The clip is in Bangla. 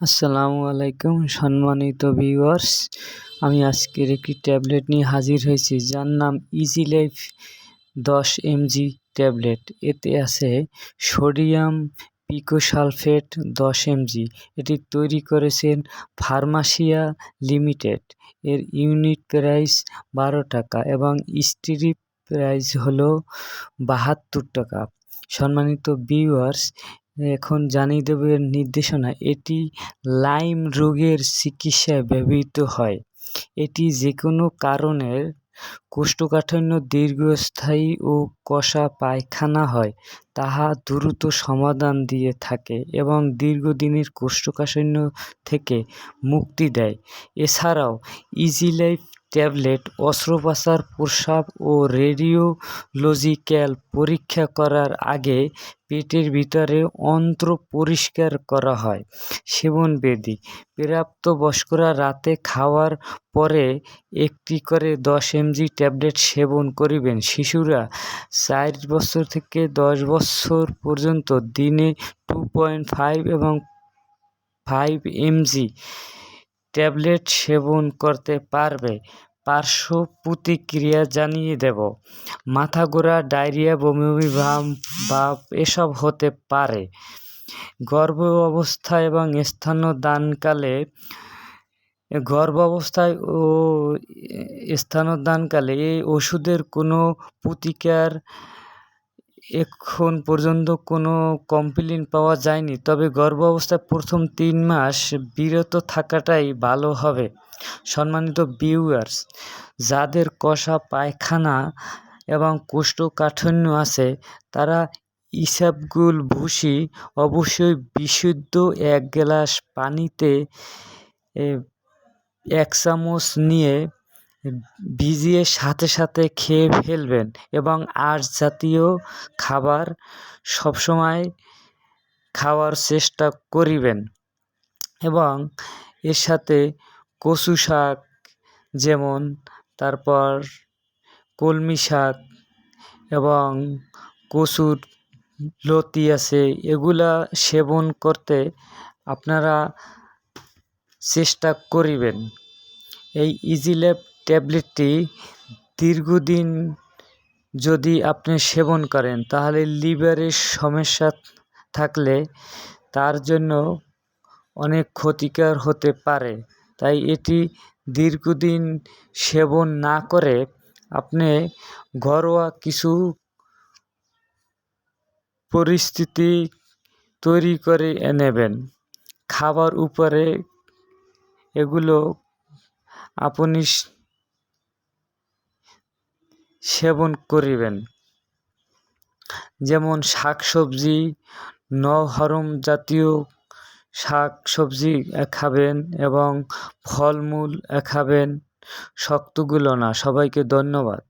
আসসালামু আলাইকুম, সম্মানিত ভিউয়ার্স আমি আজকের একটি ট্যাবলেট নিয়ে হাজির হয়েছি, যার নাম ইজি লাইফ দশ এমজি ট্যাবলেট। এতে আছে সোডিয়াম পিকোসালফেট দশ এমজি এটি তৈরি করেছেন ফার্মাসিয়া লিমিটেড। এর ইউনিট প্রাইস বারো টাকা এবং স্ট্রিপ প্রাইস হলো বাহাত্তর টাকা। সম্মানিত ভিউয়ার্স এখন জানিয়ে দেবের নির্দেশনা। এটি লাইম রোগের চিকিৎসায় ব্যবহৃত হয়। এটি যে কোনো কারণের কোষ্ঠকাঠিন্য, দীর্ঘস্থায়ী ও কষা পায়খানা হয়, তাহা দ্রুত সমাধান দিয়ে থাকে এবং দীর্ঘদিনের কোষ্ঠকাঠিন্য থেকে মুক্তি দেয়। এছাড়াও ইজি লাইফ ট্যাবলেট, অস্ত্রোপচার, প্রস্রাব ও রেডিওলজিক্যাল পরীক্ষা করার আগে পেটের ভিতরে অন্ত্র পরিষ্কার করা হয়। সেবনবিধি প্রাপ্তবয়স্করা রাতে খাওয়ার পরে একটি করে দশ এমজি ট্যাবলেট সেবন করিবেন। শিশুরা চার বছর থেকে দশ বছর পর্যন্ত দিনে টু পয়েন্ট ফাইভ এবং ফাইভ এমজি ট্যাবলেট সেবন করতে পারবে। পার্শ্ব প্রতিক্রিয়া জানিয়ে দেব। মাথা ঘোরা ডায়রিয়া বমি বমি ভাব ভাব এসব হতে পারে। গর্ভ অবস্থা এবং স্থানদানকালে গর্ভ অবস্থায় ও স্থানদানকালে এই ওষুধের কোনো প্রতিকার এখন পর্যন্ত কোনো কমপ্লেন পাওয়া যায়নি। তবে গর্ভ অবস্থায় প্রথম তিন মাস বিরত থাকাটাই ভালো হবে, সম্মানিত ভিউয়ার্স যাদের কষা পায়খানা এবং কোষ্ঠকাঠিন্য আছে, তারা ইসাবগুল ভুসি অবশ্যই বিশুদ্ধ এক গ্লাস পানিতে এক চামচ নিয়ে ভিজিয়ে সাথে সাথে খেয়ে ফেলবেন এবং আঁশ জাতীয় খাবার সবসময় খাওয়ার চেষ্টা করিবেন। এবং এর সাথে কচু শাক যেমন, তারপর কলমি শাক এবং কচুর লতি আছে, এগুলা সেবন করতে আপনারা চেষ্টা করিবেন। এই ইজিল্যাব ট্যাবলেটটি দীর্ঘদিন যদি আপনি সেবন করেন, তাহলে লিভারের সমস্যা থাকলে তার জন্য অনেক ক্ষতিকর হতে পারে। তাই এটি দীর্ঘদিন সেবন না করে আপনি ঘরোয়া কিছু পরিস্থিতি তৈরি করে নেবেন। খাবার উপরে এগুলো আপনি সেবন করিবেন। যেমন শাক সবজি নহরম জাতীয় শাক সবজি খাবেন এবং ফলমূল খাবেন। শক্তগুলো না, সবাইকে ধন্যবাদ।